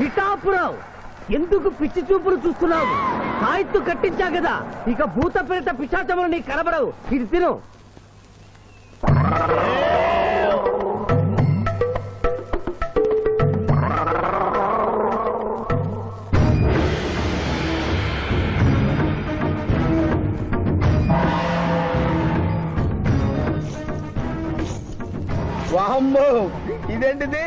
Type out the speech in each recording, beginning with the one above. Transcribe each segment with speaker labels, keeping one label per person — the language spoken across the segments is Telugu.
Speaker 1: పిఠాపురం. ఎందుకు పిచ్చి చూపులు చూస్తున్నావు? సాయిత్తు కట్టించా కదా. ఇక భూత ప్రేత పిశాచములు నీ కనబడవు. ఇది తిను.
Speaker 2: వామ్మో ఇదేంటిది?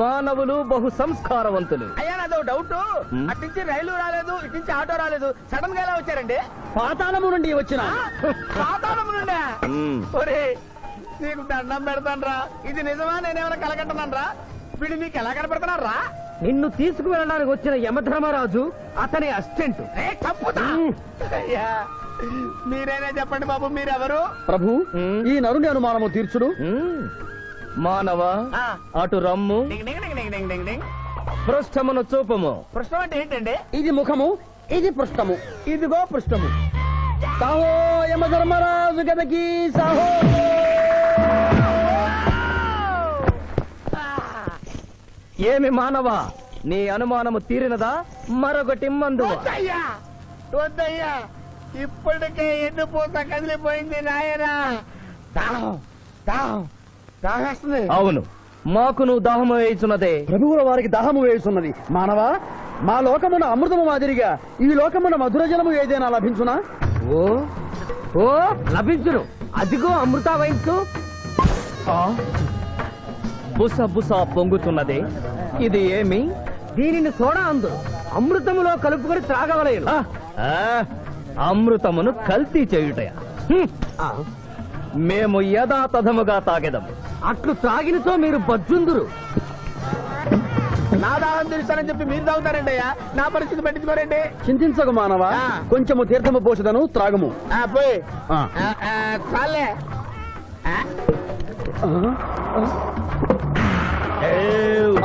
Speaker 3: మానవులు బహు సంస్కారవంతులు
Speaker 2: అయ్యా నాదో డౌట్.
Speaker 3: మ్మ్.
Speaker 2: అట్నుంచి రైలు రాలేదు ఇట్నుంచి ఆటో రాలేదు. సడన్గా ఎలా వచ్చారండి? పాతాళము నుండి వచ్చిన. పాతాళము నుండి. ఒరే నీకు దండం పెడతానరా. ఇది నిజమా? నేనేమైనా కలగంటున్నానరా వీడు నీకు ఎలా కనపడుతున్నారా
Speaker 1: నిన్ను తీసుకువెళ్ళడానికి వచ్చిన యమధర్మరాజు అతని అసిస్టెంట్.
Speaker 2: అయ్యా మీరైనా చెప్పండి బాబు మీరెవరు?
Speaker 3: ప్రభు. ఈ
Speaker 2: నరుని అనుమానము తీర్చుడు.
Speaker 3: మానవ. అటు రమ్ము. పృష్ఠమును చూపము.
Speaker 2: పృష్ఠం అంటే ఏంటండి? ఇది ముఖము ఇది పృష్ఠము ఇదిగో పృష్ఠము సాహో యమధర్మరాజు గదకి సాహో.
Speaker 3: ఏమి మానవ నీ అనుమానము తీరినదా? మరొకటి మందు
Speaker 2: వద్దయ్యా వద్దయ్యా ఇప్పటికే ఎన్ను పూత కదిలిపోయింది నాయనా. దాహం దాహం దాహేస్తుంది.
Speaker 3: అవును. మాకును దాహము వేయుచున్నదే.
Speaker 2: ప్రభువుల వారికి దాహము వేస్తున్నది మానవ మా లోకమున అమృతము మాదిరిగా ఈ లోకమున మధుర జలము ఏదైనా లభించునా?
Speaker 1: ఓ ఓ లభించును. అదిగో అమృత వయస్సు
Speaker 3: ఆ? బుస బుస పొంగుతున్నదే. ఇది ఏమి?
Speaker 1: దీనిని సోడా అందు. అమృతములో కలుపుకొని త్రాగవలేను
Speaker 3: ఆ, అమృతమును కల్తీ చేయుటయ? మేము యథాతథముగా తాగెదము.
Speaker 1: అట్లు త్రాగినతో మీరు బజ్జుందురు.
Speaker 2: నా దాహం తీరుస్తానని చెప్పి మీరు తాగుతారండి అయ్యా. నా పరిస్థితి పట్టించుకోరండి. చింతించకు మానవ? కొంచెము తీర్థము పోషదను త్రాగము. పోయి. చాలే.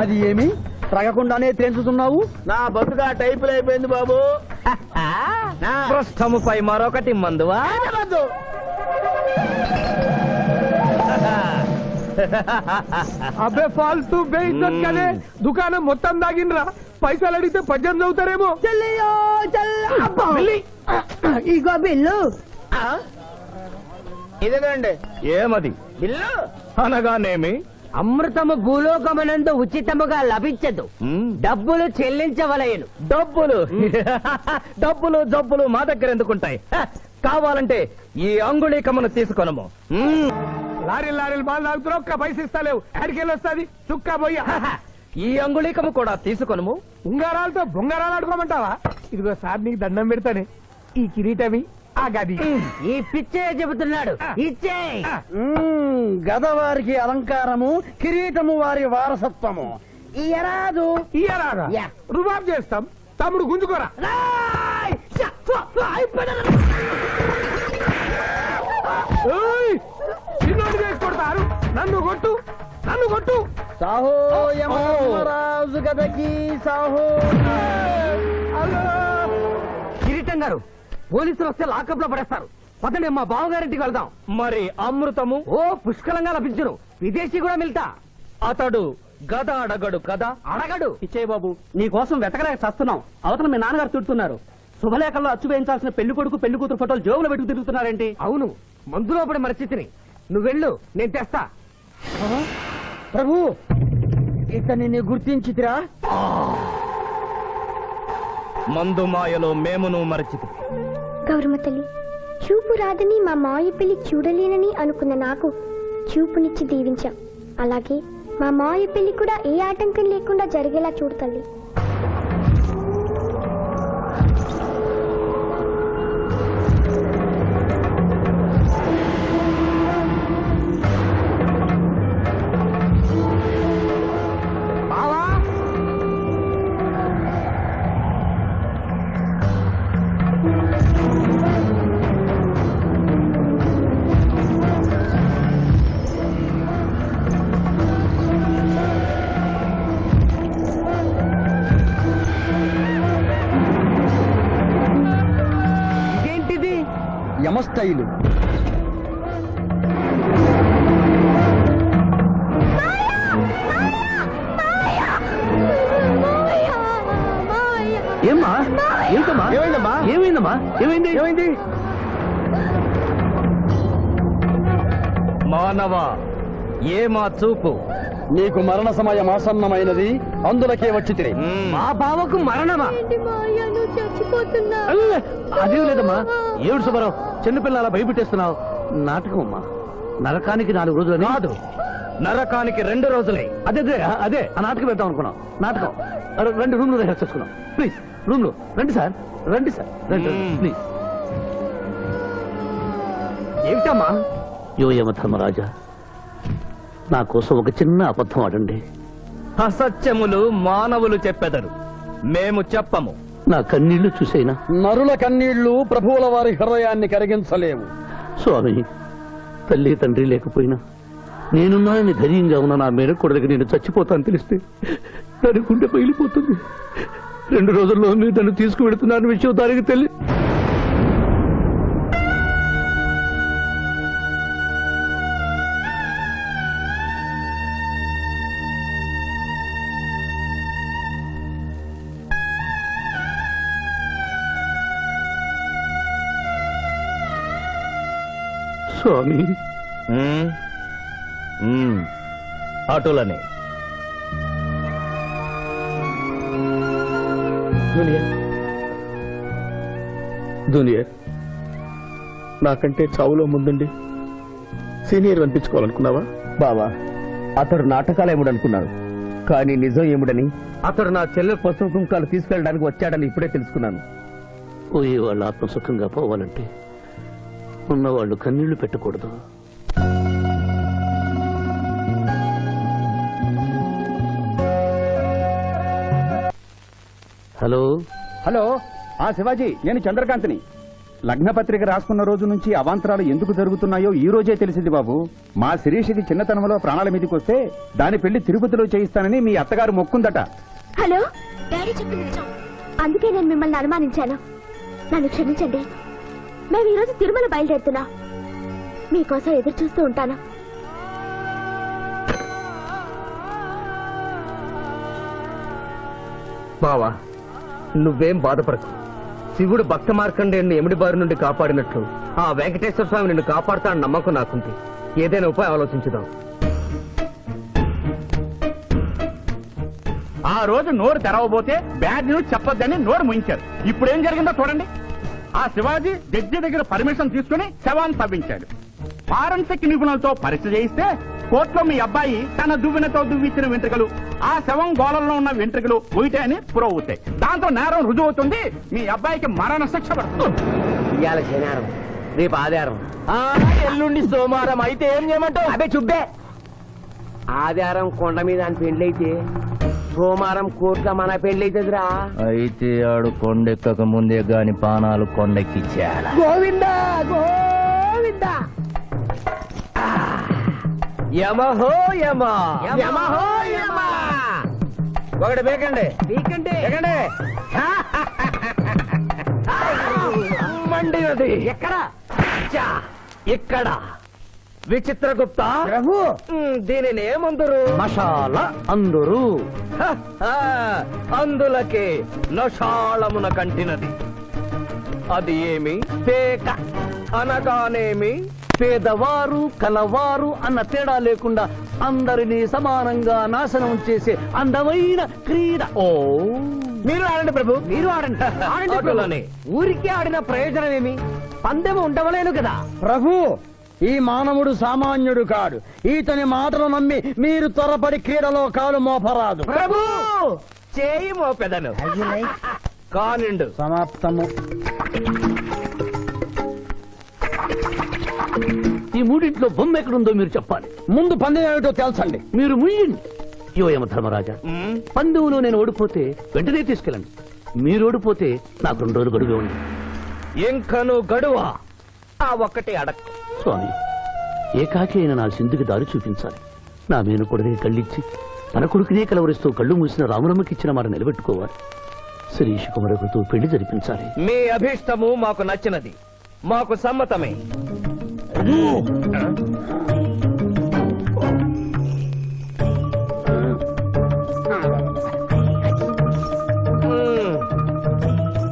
Speaker 2: అది ఏమి? త్రాగకుండానే తేల్చుతున్నావు నా బతుగా టైపులు అయిపోయింది బాబు.
Speaker 3: పృష్ఠముపై మరొకటి మందువా?
Speaker 4: అబ్బే ఫాల్తూ బేయిజ్జత్ కదే దుకాణం మొత్తం దాగిండ్రా. పైసలు అడిగితే పద్యం చదువుతారేమో.
Speaker 1: ఇగో బిల్లు.
Speaker 2: ఇదేనండి
Speaker 3: ఏమది?
Speaker 2: బిల్లు?
Speaker 3: అనగానేమి?
Speaker 1: అమృతము భూలోకమనందు ఉచితముగా లభించదు. డబ్బులు చెల్లించవలయను
Speaker 3: డబ్బులు? డబ్బులు జబ్బులు మా దగ్గర ఎందుకుంటాయి? కావాలంటే ఈ అంగుళీకమును తీసుకొనము.
Speaker 4: లారీలు లారీలు బాగా తాగుతున్నావు ఒక్క పైసలు ఇస్తలేవు ఆడికెళ్ళి వస్తుంది? చుక్క పోయి
Speaker 3: ఈ అంగుళీకము కూడా తీసుకొనము.
Speaker 4: ఉంగారాలతో బొంగారాలు ఆడుకోమంటావా? ఇదిగో సార్ నీకు దండం పెడతానే. ఈ కిరీటమి ఆ గది.
Speaker 1: ఈ పిచ్చే చెబుతున్నాడు. ఇచ్చే.
Speaker 2: గద వారికి అలంకారము కిరీటము వారి వారసత్వము.
Speaker 4: ఇయ్యరారా
Speaker 2: యా.
Speaker 4: రుబాబ్ చేస్తాం. తమ్ముడు గుంజుకోరా. ఏయ్! నన్ను కొట్టు నన్ను కొట్టు.
Speaker 2: సాహో యమరాజు గదకి సాహో.
Speaker 1: కిరీటం గారు పోలీసులు వస్తే లాకప్లో పడేస్తారు. పదండి మా బావగారింటికి వెళ్దాం.
Speaker 3: మరి అమృతము?
Speaker 1: ఓ పుష్కలంగా లభించును. విదేశీ కూడా మిల్తా.
Speaker 3: అతడు గద అడగడు కదా?
Speaker 1: అడగడు.
Speaker 2: ఇచ్చే బాబు నీ కోసం వెతకలేక చస్తున్నాం. అవతల మీ నాన్నగారు తిడుతున్నారు. శుభలేఖల్లో అచ్చు వేయించాల్సిన పెళ్ళి కొడుకు పెళ్ళి కూతురు ఫోటోలు జోబులు పెట్టుకు తిరుగుతున్నారేంటి?
Speaker 1: అవును. మందులో పడి మరిచితిని. నువ్వెళ్ళు నేను తెస్తా.
Speaker 2: ప్రభు ఇతన్ని గుర్తించితిరా?
Speaker 3: మందు మాయలో మేమును మరచితి
Speaker 5: గౌరమ్మ తల్లి చూపు రాదని మా మాయ పెళ్ళి చూడలేనని అనుకున్న నాకు చూపునిచ్చి దీవించాం. అలాగే మా మావయ్య పెళ్ళి కూడా ఏ ఆటంకం లేకుండా జరిగేలా చూడు
Speaker 3: మానవ ఏ మా చూపు?
Speaker 2: నీకు మరణ సమయం ఆసన్నమైనది అందులకే వచ్చి తిరిగి
Speaker 6: మా బావకు మరణమా? అదేం లేదమ్మా. ఏడు సుబ్బారావు చిన్నపిల్ల అలా భయపెట్టేస్తున్నావు. నాటకం అమ్మా. నరకానికి నాలుగు రోజులు
Speaker 3: కాదు. నరకానికి రెండు రోజులే.
Speaker 6: అదే అదే అదే. ఆ నాటకం పెడతాం అనుకున్నాం. నాటకం. రెండు రూమ్లో రిహార్స్ చేసుకున్నాం. ప్లీజ్ రూమ్లో రండి సార్ రండి సార్ రండి. ప్లీజ్. ఏమిటమ్మా? యోయమ ధర్మరాజా నా కోసం ఒక చిన్న అబద్ధం ఆడండి.
Speaker 3: అసత్యములు మానవులు చెప్పెదరు. మేము చెప్పము.
Speaker 6: నా కన్నీళ్ళు చూసేనా?
Speaker 2: నరుల కన్నీళ్ళు ప్రభువుల వారి హృదయాన్ని కరిగించలేవు.
Speaker 6: స్వామి తల్లి తండ్రి లేకపోయినా నేనున్నానని ధైర్యంగా ఉన్న నా మేర కొడుకు నేను చచ్చిపోతాను తెలిస్తే దాని గుండె పగిలిపోతుంది. రెండు రోజుల్లో మీరు నన్ను తీసుకువెడుతున్నాను విషయం దానికి తెలియ స్వామి.
Speaker 3: అటులనే
Speaker 6: జూనియర్. నాకంటే చావులో ముందుండి సీనియర్ అనిపించుకోవాలనుకున్నావా?
Speaker 2: బావా అతడు నాటకాలు ఏముడు అనుకున్నాడు. కానీ నిజం ఏముడని
Speaker 6: అతడు నా చెల్లె పసుపు కుంకాలు తీసుకెళ్ళడానికి వచ్చాడని ఇప్పుడే తెలుసుకున్నాను. పోయే వాళ్ళు ఆత్మసుఖంగా పోవాలంటే ఉన్నవాళ్ళు కన్నీళ్ళు పెట్టకూడదు. హలో?
Speaker 2: హలో ఆ శివాజీ నేను చంద్రకాంత్ని. లగ్న పత్రిక రాసుకున్న రోజు నుంచి అవాంతరాలు ఎందుకు జరుగుతున్నాయో ఈ రోజే తెలిసింది బాబు. మా శిరీషకి చిన్నతనంలో ప్రాణాల మీదకి వస్తే దాని పెళ్ళి తిరుపతిలో చేయిస్తానని మీ అత్తగారు మొక్కుందట.
Speaker 5: హలో డాడీ చెప్పింది నిజం అందుకే నేను మిమ్మల్ని అనుమానించాను. నన్ను క్షమించండి. మేము ఈరోజు తిరుమల బయలుదేరుతున్నా. మీకోసం ఎదురు చూస్తూ ఉంటాను.
Speaker 3: బావా నువ్వేం బాధపడకు. శివుడు భక్త మార్కండేయుని ఎమిడి బారి నుండి కాపాడినట్లు ఆ వెంకటేశ్వర స్వామి నిన్ను కాపాడుతాడని నమ్మకం నాకుంది. ఏదైనా ఉపాయం ఆలోచించుదాం.
Speaker 7: ఆ రోజు నోరు తెరవబోతే బ్యాడ్ న్యూస్ చెప్పొద్దని నోరు ముయించారు ఇప్పుడు ఏం జరిగిందో చూడండి. ఆ శివాజీ జడ్జి దగ్గర పర్మిషన్ తీసుకుని శవాన్ని తవ్వించాడు. ఫారెన్సిక్ నిపుణులతో పరీక్ష చేయిస్తే కోర్టులో మీ అబ్బాయి తన దువ్వెనతో దువ్విచ్చిన వెంట్రుకలు ఆ శవం గోళంలో ఉన్న వెంట్రుకలు ఒకటే అని ప్రూవ్ అవుతాయి దాంతో నేరం రుజువు అవుతుంది. మీ అబ్బాయికి మరణ శిక్ష పడుతుంది.
Speaker 6: ఇవాళ శనివారం రేపు ఆధారం ఎల్లుండి సోమవారం. అయితే ఏం చేయమంటావు? అదే చుబ్బే. ఆధారం కొండ మీద అని పెండ్లైతే సోమవారం కోట్ల మన పెండ్లైతుందిరా
Speaker 3: అయితే ఆడు కొండెక్కక ముందే గాని పానాలు కొండెక్కిచ్చేయాల?
Speaker 6: గోవిందా గోవిందా.
Speaker 3: యమహో యమ.
Speaker 6: యమహో యమ.
Speaker 3: ఒకటి బేకండి.
Speaker 6: నీకంటే
Speaker 3: బేకండి. మండినది
Speaker 6: ఎక్కడ?
Speaker 3: చా, ఇక్కడ విచిత్రగుప్త
Speaker 2: ప్రభు
Speaker 3: దీనిని ఏమందరు
Speaker 6: మషాల అందరూ.
Speaker 3: అందులకే నషాళమున కంటినది. అది ఏమి? పేక. అనగానేమి?
Speaker 6: పేదవారు కలవారు అన్న తేడా లేకుండా అందరినీ సమానంగా నాశనం చేసే అందమైన క్రీడ.
Speaker 3: ఓ!
Speaker 6: మీరు ఆడండి ప్రభు మీరు ఆడండి. ఆడండి. ఊరికే ఆడిన ప్రయోజనం ఏమి? పందెం ఉండవలేను కదా.
Speaker 2: ప్రభు!
Speaker 8: ఈ మానవుడు సామాన్యుడు కాడు. ఈతని మాటలు నమ్మి మీరు త్వరపడి క్రీడలో కాలు మోపరాదు.
Speaker 3: ప్రభు! చేయి మోపెదను. కానిండు.
Speaker 8: సమాప్తము.
Speaker 6: ఈ మూడింట్లో బొమ్మ ఎక్కడుందో మీరు చెప్పాలి.
Speaker 8: ముందు పందెం ఏమిటో తెలుసండి.
Speaker 6: మీరు ముయ్యండి. యోయమ ధర్మరాజా పందెంలో నేను ఓడిపోతే వెంటనే తీసుకెళ్ళండి. మీరు ఓడిపోతే నాకు రెండు రోజులు గడువే ఉంది
Speaker 3: ఇంకను గడువా? ఆ ఒక్కటి అడక్
Speaker 6: స్వామి ఏకాకి అయిన నా సింధుకి దారి చూపించాలి. నా మేను కొడుకుని కళ్ళిచ్చి తన కొడుకునే కలవరిస్తూ కళ్ళు మూసిన రామరమ్మకి ఇచ్చిన మాట నిలబెట్టుకోవాలి. శిరీష్ కుమరకుతో పెళ్ళి జరిపించాలి.
Speaker 3: మీ అభీష్టము మాకు నచ్చినది. మాకు సమ్మతమే. మ్మ్.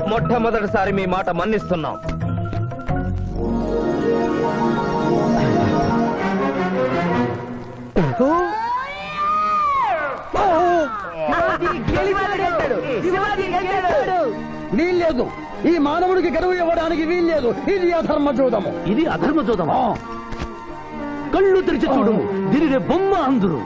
Speaker 3: మొట్టమొదటిసారి మీ మాట మన్నిస్తున్నాం.
Speaker 8: వీల్లేదు. ఈ మానవుడికి గడువు ఇవ్వడానికి వీల్లేదు. ఇది అధర్మ జూదము
Speaker 6: ఇది అధర్మ జోదమా కళ్ళు తెరిచి చూడము దీనిని బొమ్మ అందురు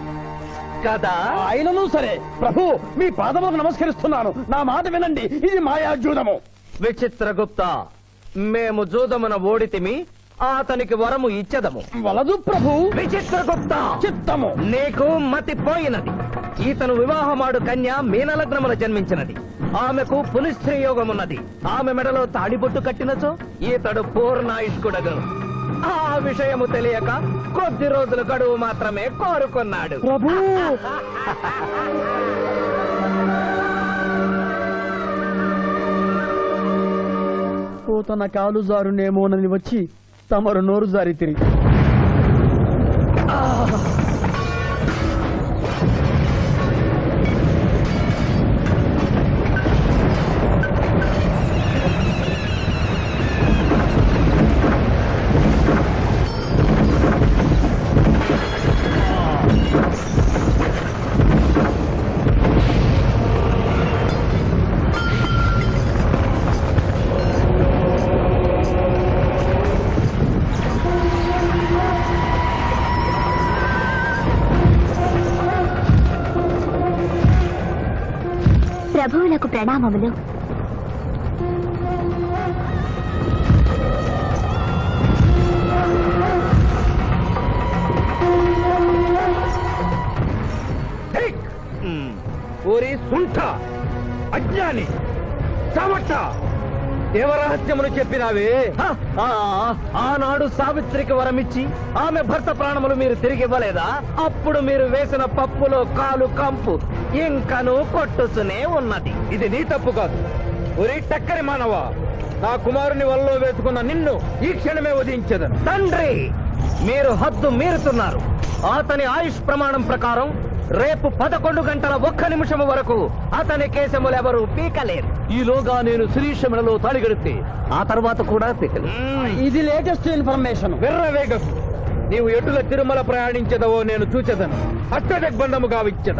Speaker 3: కదా?
Speaker 8: అయినను సరే. ప్రభు మీ పాదములకు నమస్కరిస్తున్నాను. నా మాట వినండి. ఇది మాయా జూదము
Speaker 3: విచిత్రగుప్త మేము జూదమున ఓడితిమి అతనికి వరము ఇచ్చదము.
Speaker 8: వలదు ప్రభు.
Speaker 3: విచిత్రగుప్త.
Speaker 8: చిత్తము.
Speaker 3: నీకు మతి పోయినది. ఈతను వివాహమాడు కన్య మీనలగ్నమున జన్మించినది. ఆమెకు పునిస్త్రీ యోగమున్నది ఆమె మెడలో తాడిబొట్టు కట్టినచో ఈతడు పూర్ణాయుష్కుడగను ఆ విషయము తెలియక కొద్ది రోజుల గడువు మాత్రమే కోరుకున్నాడు.
Speaker 8: ప్రభు. తన కాలు జారునేమోనని వచ్చి ತಮರು ನೂರು ಜಾರಿತಿರಿ తమరు నోరు జారి తిరిగి
Speaker 5: ప్రభువులకు ప్రణామములు
Speaker 3: ఓరి సుంఠ అజ్ఞాని సమర్థ. దేవరహస్యమును చెప్పినావే. ఆనాడు సావిత్రికి వరమిచ్చి ఆమె భర్త ప్రాణములు మీరు తిరిగి ఇవ్వలేదా అప్పుడు మీరు వేసిన పప్పులో కాలు కంపు. ఇంకను కొట్టుసునే ఉన్నది. ఇది నీ తప్పు కాదు. ఒరి టక్కరి మానవ నా కుమారుని వల్లో వేసుకున్న నిన్ను ఈ క్షణమే వధించదను. తండ్రి మీరు హద్దు మీరుతున్నారు. అతని ఆయుష్ ప్రమాణం ప్రకారం రేపు పదకొండు గంటల ఒక్క నిమిషం వరకు అతని కేశములెవరూ పీకలేరు.
Speaker 6: ఈలోగా నేను శిరీష మెడలో తాళిగడితే ఆ తర్వాత కూడా పిక్కలు
Speaker 8: ఇది లేటెస్ట్ ఇన్ఫర్మేషన్.
Speaker 3: వెర్రవేగం. నీవు ఎటుల తిరుమల ప్రయాణించదవో నేను చూచెదను. అష్టదిగ్బంధము గావిచ్చద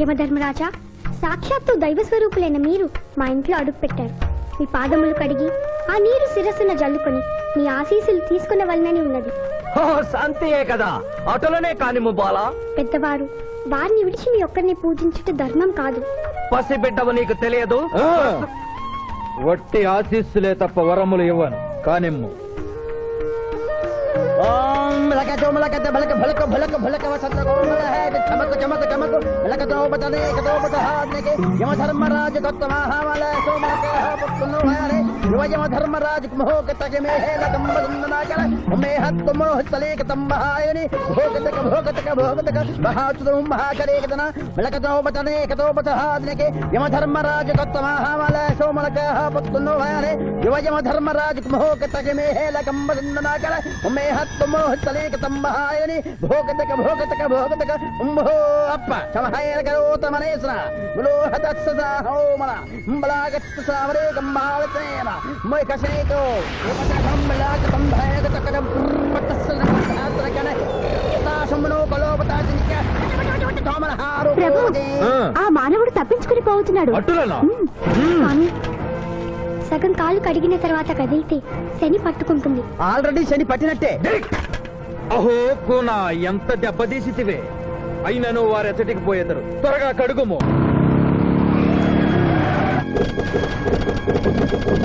Speaker 5: యమధర్మరాజా సాక్షాత్తు దైవ స్వరూపులైన మీరు మా ఇంట్లో అడుగు పెట్టారు. మీ పాదములు కడిగి ఆ నీరు శిరస్సున జల్లుకొని మీ ఆశీస్సులు తీసుకున్న వలనని ఉన్నది.
Speaker 3: శాంతియే కదా. అటులనే కానిము బాలా
Speaker 5: పెద్దవారు వారిని విడిచి మీ ఒక్కరిని పూజించుట ధర్మం కాదు.
Speaker 3: పసిబిడ్డవు నీకు తెలియదు? వట్టి ఆశీస్సులే తప్ప వరములు ఇవ్వను. కానిమ్ము.
Speaker 8: जो भलक भलक भलक भलक को है। चमक चमक चमक एक दो के। यम धर्मराज दत्त महावाला सो मलक है युव यम धर्मराज मोह के में है कर हत मोह तले के तम बहायने भोग तक भोग तक भोग तक एक एक दो के। यम धर्मराज सो यम मोह के में है लकम बंदना कर हत मोह तले భోగతక భోగతక భోగతక. ఉంభో అప్ప. సమహాయన కరోత మనేశ్వర ములోహత సదా హోమల. అంబలాగత్త సావరే గంబావతేన మై కసేతో ఉపతకం బలాక సంభాయక తకడం పట్ట
Speaker 5: ప్రభు
Speaker 4: ఆ.
Speaker 5: మానవుడు తప్పించుకుని పోతున్నాడు
Speaker 4: అట్టులనా?
Speaker 5: సగం కాలు కడిగిన తర్వాత కదిలితే శని పట్టుకుంటుంది.
Speaker 8: ఆల్రెడీ శని పట్టినట్టే.
Speaker 4: అహో కూనా ఎంత దెబ్బతీసితివే. అయినను వారెచ్చటికి పోయేదరు. త్వరగా కడుగుము.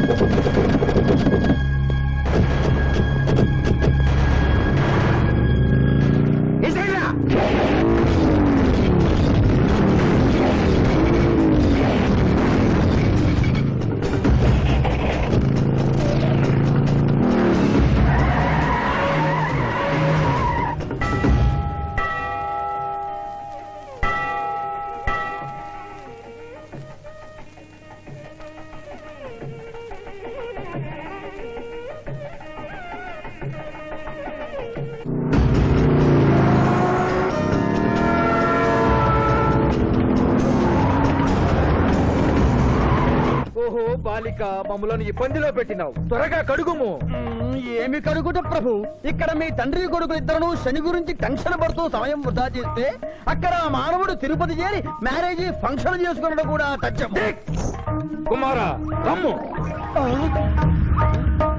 Speaker 4: ఓహో బాలిక మమ్మలను ఇబ్బందిలో పెట్టినావు. త్వరగా కడుగుము.
Speaker 8: ఏమి కడుగుట ప్రభు? ఇక్కడ మీ తండ్రి కొడుకు ఇద్దరు శని గురించి టెన్షన్ పడుతూ సమయం వృధా చేస్తే అక్కడ ఆ మానవుడు తిరుపతి చేరి మ్యారేజ్ ఫంక్షన్ చేసుకున్నట్టు కూడా తథ్యం
Speaker 4: కుమారా రమ్ము.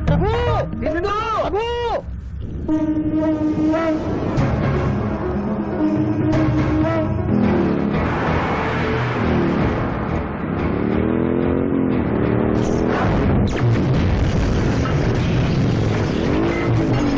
Speaker 8: ప్రభు! ప్రభు!
Speaker 9: ముహూర్తానికి Thank you.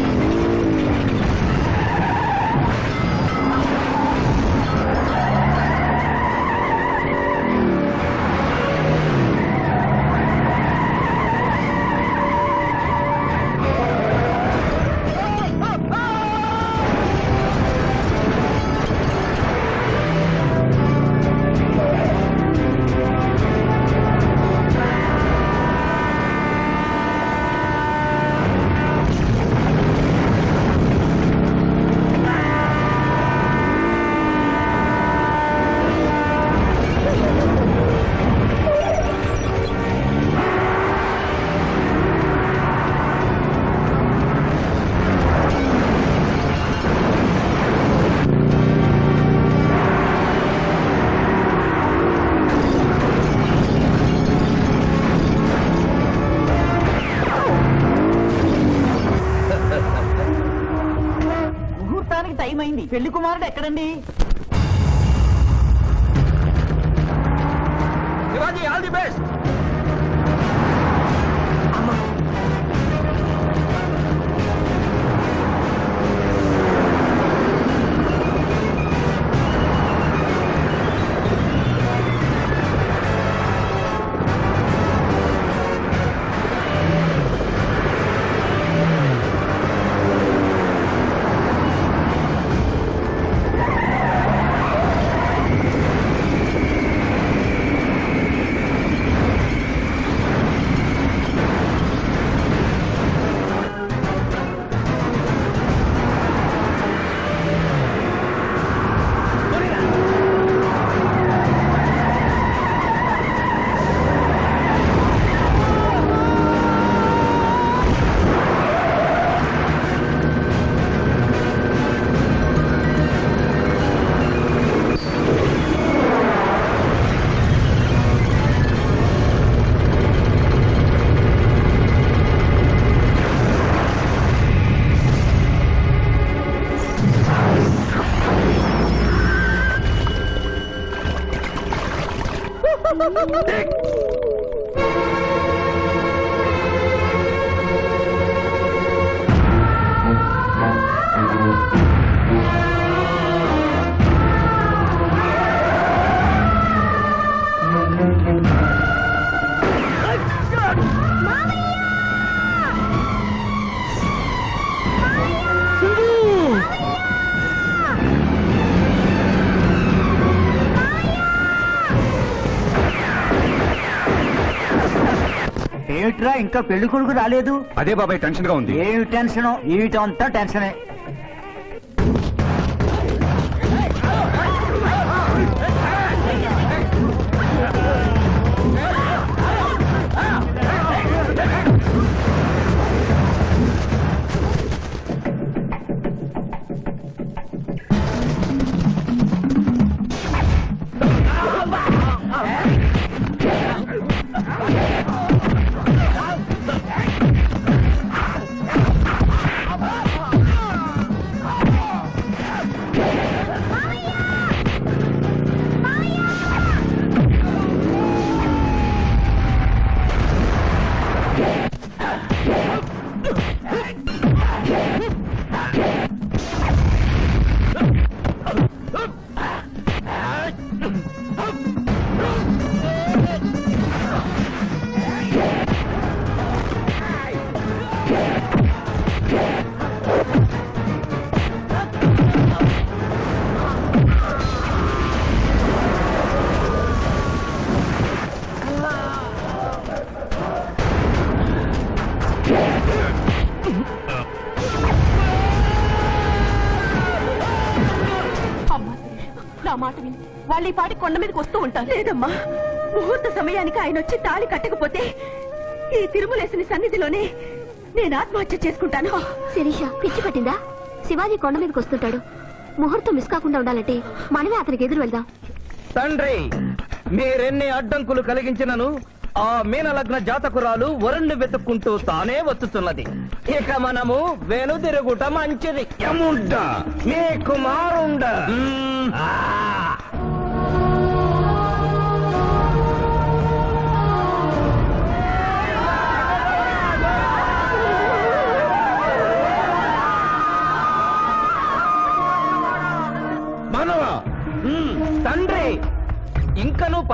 Speaker 9: కుమారుడు ఇంకా పెళ్ళి కొడుకు రాలేదు?
Speaker 7: అదే బాబాయ్ టెన్షన్గా ఉంది.
Speaker 9: ఏమి టెన్షన్ ఏమిటంతా టెన్షనే
Speaker 10: వాళ్ళు ఈ పాటి కొండ మీదకి వస్తూ ఉంటారు. లేదమ్మా. ముహూర్త సమయానికి ఆయన వచ్చి తాళి కట్టకపోతే ఈ తిరుమలేసిన సన్నిధిలోనే నేను ఆత్మహత్య చేసుకుంటాను.
Speaker 5: శిరీష పిచ్చి పట్టిందా? శివాజీ కొండ మీదకి వస్తుంటాడు. ముహూర్తం మిస్ కాకుండా ఉండాలంటే మనమే అతనికి ఎదురు వెళ్దాం.
Speaker 3: తండ్రి మీరెన్ని అడ్డంకులు కలిగించినను ఆ మీనలగ్న జాతకురాలు వరుణ్ణి వెతుక్కుంటూ తానే వచ్చుతున్నది ఇక మనము వెనుదిరుగుట మంచిది. యముండ మీ కుమారుండ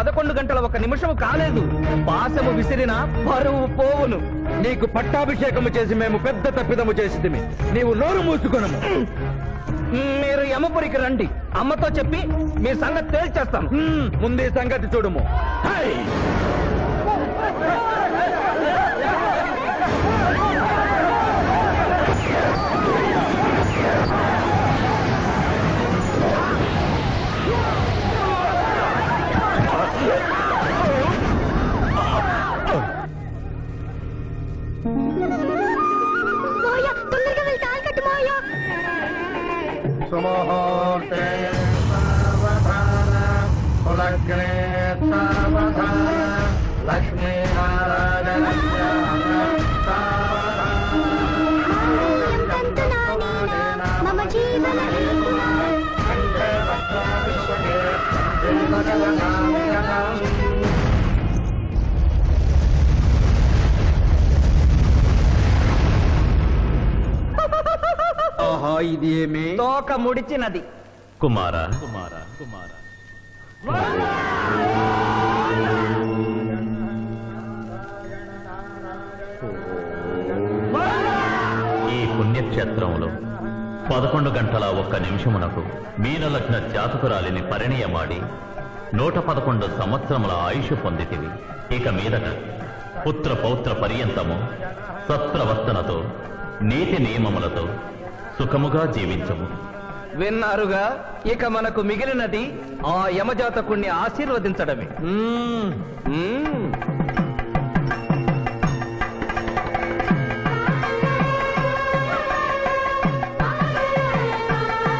Speaker 3: పదకొండు గంటల ఒక నిమిషం కాలేదు. పాశము విసిరిన పరువు పోవును. నీకు పట్టాభిషేకము చేసి మేము పెద్ద తప్పిదము చేసింది నీవు నోరు మూసుకొనము. మీరు యమపురికి రండి. అమ్మతో చెప్పి మీ సంగతి తేల్చేస్తాం ముందే సంగతి చూడము. తోక కుమార
Speaker 6: కుమార.
Speaker 11: ఈ పుణ్యక్షేత్రంలో పదకొండు గంటల ఒక్క నిమిషమునకు మీనలగ్న జాతకురాలిని పరిణయమాడి నూట పదకొండు సంవత్సరముల ఆయుష్ పొందితివి. ఇక మీదట పుత్ర పౌత్ర పర్యంతము సత్ప్రవర్తనతో నీతి నియమములతో సుఖముగా జీవించము.
Speaker 3: విన్నారుగా ఇక మనకు మిగిలినది ఆ యమజాతకుణ్ణి ఆశీర్వదించడమే.